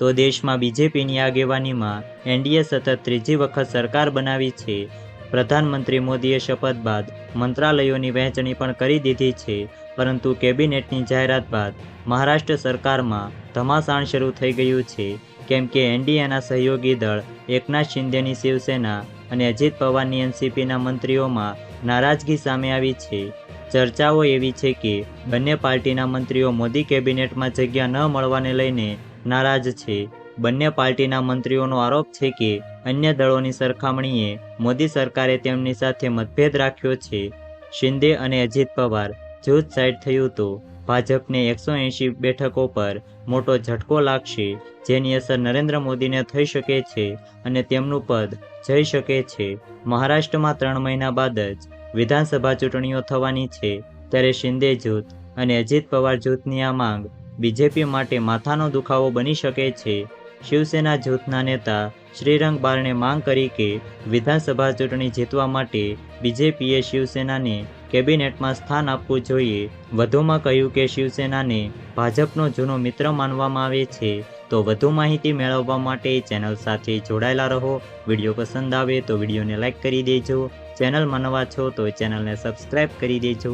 તો દેશમાં બીજેપીની આગેવાનીમાં એનડીએ સતત ત્રીજી વખત સરકાર બનાવી છે. પ્રધાનમંત્રી મોદીએ શપથ બાદ મંત્રાલયોની વહેંચણી પણ કરી દીધી છે, પરંતુ કેબિનેટની જાહેરાત બાદ મહારાષ્ટ્ર સરકારમાં ધમાસાણ શરૂ થઈ ગયું છે, કેમ કે એનડીએના સહયોગી દળ એકનાથ શિંદેની શિવસેના અને અજીત પવારની એનસીપીના મંત્રીઓમાં નારાજગી સામે આવી છે. ચર્ચાઓ એવી છે કે બંને પાર્ટીના મંત્રીઓ મોદી કેબિનેટમાં જગ્યા ન મળવાને લઈને નારાજ છે. બંને પાર્ટીના મંત્રીઓનો આરોપ છે કે, અન્ય દળોની સરખામણીએ મોદી સરકારે તેમની સાથે મતભેદ રાખ્યો છે. શિંદે અને અજીત પવાર જૂથ સાઈડ થયું તો, ભાજપને એકસો એંશી બેઠકો પર મોટો ઝટકો લાગશે, જેની અસર નરેન્દ્ર મોદીને થઈ શકે છે અને તેમનું પદ જઈ શકે છે. મહારાષ્ટ્રમાં ત્રણ મહિના બાદ જ વિધાનસભા ચૂંટણીઓ થવાની છે, ત્યારે શિંદે જૂથ અને અજીત પવાર જૂથની આ માંગ બીજેપી માટે માથાનો દુખાવો બની શકે છે. શિવસેના જૂથના નેતા શ્રીરંગ બારણે માંગ કરી કે વિધાનસભા ચૂંટણી જીતવા માટે બીજેપીએ શિવસેનાને કેબિનેટમાં સ્થાન આપવું જોઈએ. વધુમાં કહ્યું કે શિવસેનાને ભાજપનો જૂનો મિત્ર માનવામાં આવે છે. તો વધુ માહિતી મેળવવા માટે ચેનલ સાથે જોડાયેલા રહો. વીડિયો પસંદ આવે તો વિડીયોને લાઇક કરી દેજો. ચેનલમાં નવા છો તો ચેનલને સબસ્ક્રાઈબ કરી દેજો.